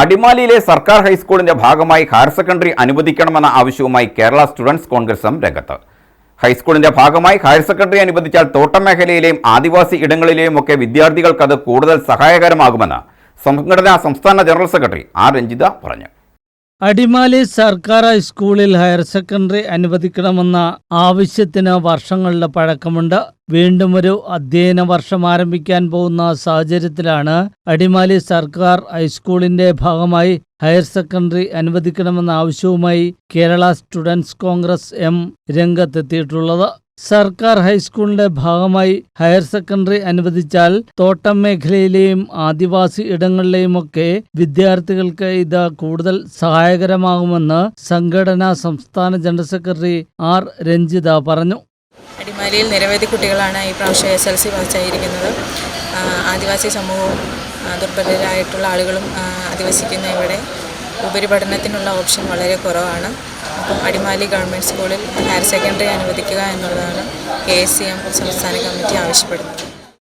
അടിമാലിയിലെ സർക്കാർ ഹൈസ്കൂളിന്റെ ഭാഗമായി ഹയർ സെക്കൻഡറി അനുവദിക്കണമെന്ന ആവശ്യവുമായി കേരള സ്റ്റുഡൻസ് കോൺഗ്രസും രംഗത്ത്. ഹൈസ്കൂളിന്റെ ഭാഗമായി ഹയർ സെക്കൻഡറി അനുവദിച്ചാൽ തോട്ടം മേഖലയിലെയും ആദിവാസി ഇടങ്ങളിലെയും ഒക്കെ വിദ്യാർത്ഥികൾക്ക് അത് കൂടുതൽ സഹായകരമാകുമെന്ന് സംഘടനാ സംസ്ഥാന ജനറൽ സെക്രട്ടറി ആർ രഞ്ജിത പറഞ്ഞു. അടിമാലി സർക്കാർ ഹൈസ്കൂളിൽ ഹയർ സെക്കൻഡറി അനുവദിക്കണമെന്ന ആവശ്യത്തിന് വർഷങ്ങളുടെ പഴക്കമുണ്ട്. വീണ്ടും ഒരു അധ്യയന വർഷം ആരംഭിക്കാൻ പോകുന്ന സാഹചര്യത്തിലാണ് അടിമാലി സർക്കാർ ഹൈസ്കൂളിന്റെ ഭാഗമായി ഹയർ സെക്കൻഡറി അനുവദിക്കണമെന്ന ആവശ്യവുമായി കേരള സ്റ്റുഡൻസ് കോൺഗ്രസ് എം രംഗത്തെത്തിയിട്ടുള്ളത്. സർക്കാർ ഹൈസ്കൂളിന്റെ ഭാഗമായി ഹയർ സെക്കൻഡറി അനുവദിച്ചാൽ തോട്ടം മേഖലയിലെയും ആദിവാസി ഇടങ്ങളിലെയുമൊക്കെ വിദ്യാർത്ഥികൾക്ക് ഇത് കൂടുതൽ സഹായകരമാകുമെന്ന് സംഘടനാ സംസ്ഥാന ജനറൽ സെക്രട്ടറി ആർ. രഞ്ജിത പറഞ്ഞു. അടിമാലിയിൽ നിരവധി കുട്ടികളാണ് ഈ പ്രാവശ്യം എസ് എൽ സി പാസ്സായിരിക്കുന്നത്. ആദിവാസി സമൂഹവും ദുർബലരായിട്ടുള്ള ആളുകളും അധിവസിക്കുന്ന ഇവിടെ ഉപരിപഠനത്തിനുള്ള ഓപ്ഷൻ വളരെ കുറവാണ്. അടിമാലി ഗവൺമെന്റ് സ്കൂളിൽ ഹയർ സെക്കൻഡറി അനുവദിക്കുക എന്നുള്ളതാണ് കെ സി എം സംസ്ഥാന കമ്മിറ്റി ആവശ്യപ്പെടുന്നത്.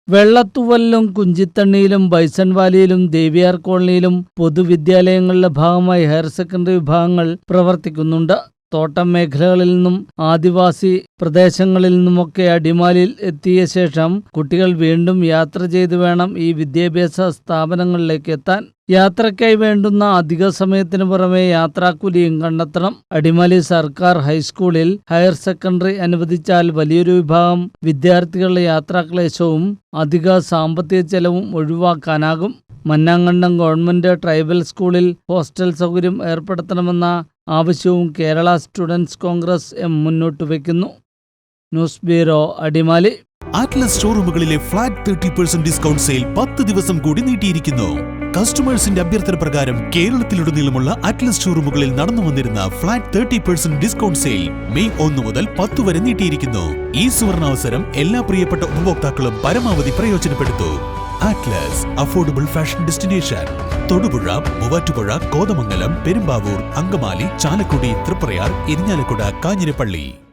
വെള്ളത്തുവല്ലും കുഞ്ചിത്തണ്ണിയിലും ബൈസൺ വാലിയിലും ദേവിയാർ കോളനിയിലും പൊതുവിദ്യാലയങ്ങളുടെ ഭാഗമായി ഹയർ സെക്കൻഡറി വിഭാഗങ്ങൾ പ്രവർത്തിക്കുന്നുണ്ട്. തോട്ടം മേഖലകളിൽ നിന്നും ആദിവാസി പ്രദേശങ്ങളിൽ നിന്നുമൊക്കെ അടിമാലിയിൽ എത്തിയ ശേഷം കുട്ടികൾ വീണ്ടും യാത്ര ചെയ്തു വേണം ഈ വിദ്യാഭ്യാസ സ്ഥാപനങ്ങളിലേക്ക് എത്താൻ. യാത്രയ്ക്കായി വേണ്ടുന്ന അധിക സമയത്തിന് പുറമെ യാത്രാക്കൂലിയും കണ്ടെത്തണം. അടിമാലി സർക്കാർ ഹൈസ്കൂളിൽ ഹയർ സെക്കൻഡറി അനുവദിച്ചാൽ വലിയൊരു വിഭാഗം വിദ്യാർത്ഥികളുടെ യാത്രാക്ലേശവും അധിക സാമ്പത്തിക ചെലവും ഒഴിവാക്കാനാകും. മന്നാങ്കണ്ടം ഗവൺമെന്റ് ട്രൈബൽ സ്കൂളിൽ ഹോസ്റ്റൽ സൗകര്യം ഏർപ്പെടുത്തണമെന്ന ആവശ്യവും കേരള സ്റ്റുഡൻസ് കോൺഗ്രസ് എം മുന്നോട്ട് വയ്ക്കുന്നു. News bureau Adimali. Atlas ഷോറൂമുകളിലെ flat thirty percent discount sale പത്ത് ദിവസം കൂടി നീട്ടിയിരിക്കുന്നു. കസ്റ്റമേഴ്സിന്റെ അഭ്യർത്ഥന പ്രകാരം കേരളത്തിലുടനീളമുള്ള അറ്റ്ലസ് ഷോറൂമുകളിൽ നടന്നു വന്നിരുന്ന flat thirty percent discount sale May ഒന്ന് മുതൽ പത്ത് വരെ നീട്ടിയിരിക്കുന്നു. ഈ സുവർണാവസരം എല്ലാ പ്രിയപ്പെട്ട ഉപഭോക്താക്കളും പരമാവധി പ്രയോജനപ്പെടുത്തൂ. Atlas affordable fashion destination Thodupuzha Muvattupuzha Kothamangalam Perumbavoor Angamaly Chalakudy Triprayar Irinjalakuda Kanjirappally.